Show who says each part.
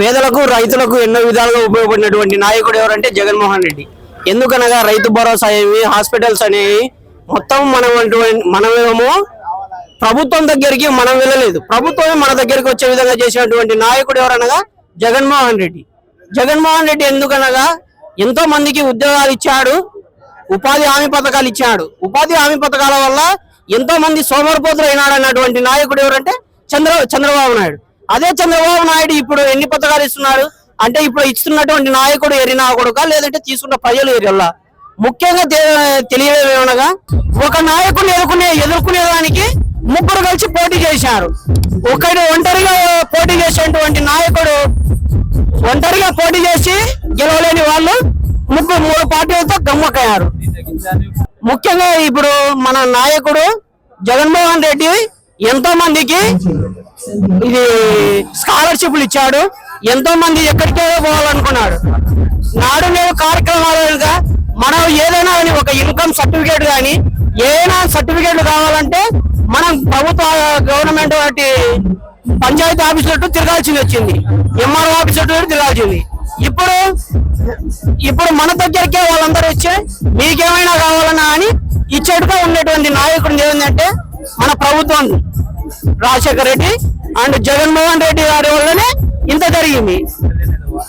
Speaker 1: పేదలకు రైతులకు ఎన్నో విధాలుగా ఉపయోగపడినటువంటి నాయకుడు ఎవరంటే జగన్మోహన్ రెడ్డి. ఎందుకనగా రైతు భరోసా అనేవి హాస్పిటల్స్ అనేవి మొత్తం మనం అటువంటి- మనమేమో ప్రభుత్వం దగ్గరికి మనం వెళ్ళలేదు. ప్రభుత్వమే మన దగ్గరికి వచ్చే విధంగా చేసినటువంటి నాయకుడు ఎవరనగా జగన్మోహన్ రెడ్డి. జగన్మోహన్ రెడ్డి ఎందుకనగా ఎంతో మందికి ఉద్యోగాలు ఇచ్చాడు ఉపాధి హామీ పథకాలు ఇచ్చాడు. ఉపాధి హామీ పథకాల వల్ల ఎంతో మంది సోమరిపోతులు అయినాడు అన్నటువంటి నాయకుడు ఎవరంటే చంద్ర చంద్రబాబు నాయుడు. అదే చంద్రబాబు నాయుడు ఇప్పుడు ఎన్ని పథకాలు ఇస్తున్నాడు అంటే ఇప్పుడు ఇస్తున్నటువంటి నాయకుడు ఎరినా కొడుక? లేదంటే తీసుకున్న ప్రజలు ఎరిల్లా ముఖ్యంగా తె- తెలియదేమనగా ఒక నాయకుడిని ఎదుర్కొనే ఎదుర్కొనేదానికి ముగ్గురు కలిసి పోటీ చేశారు. ఒకడు ఒంటరిగా పోటీ చేసేటువంటి నాయకుడు ఒంటరిగా పోటీ చేసి గెలవలేని వాళ్ళు ముగ్గురు మూడు పార్టీలతో గమ్మకయ్యారు ముఖ్యంగా ఇప్పుడు మన నాయకుడు జగన్మోహన్ రెడ్డి ఎంతో మందికి ఇది స్కాలర్షిప్లు ఇచ్చాడు ఎంతో మంది ఎక్కడికే పోవాలనుకున్నాడు. నాడు నేడు కార్యక్రమాలుగా మనం ఏదైనా ఒక ఇన్కమ్ సర్టిఫికేట్ కానీ ఏదైనా సర్టిఫికేట్లు కావాలంటే మనం ప్రభుత్వ గవర్నమెంట్ వాటి పంచాయతీ ఆఫీస్ చుట్టూ తిరగాల్సింది వచ్చింది. ఎంఆర్ఓ ఆఫీస్ చుట్టూ తిరగాల్సింది. ఇప్పుడు ఇప్పుడు మన దగ్గరికే వాళ్ళందరూ వచ్చి మీకేమైనా కావాలన్నా అని ఇచ్చేట్టుగా ఉండేటువంటి నాయకుడు ఏంటంటే మన ప్రభుత్వం రాజశేఖర రెడ్డి అండ్ జగన్మోహన్ రెడ్డి గారి వల్లనే ఇంత జరిగింది.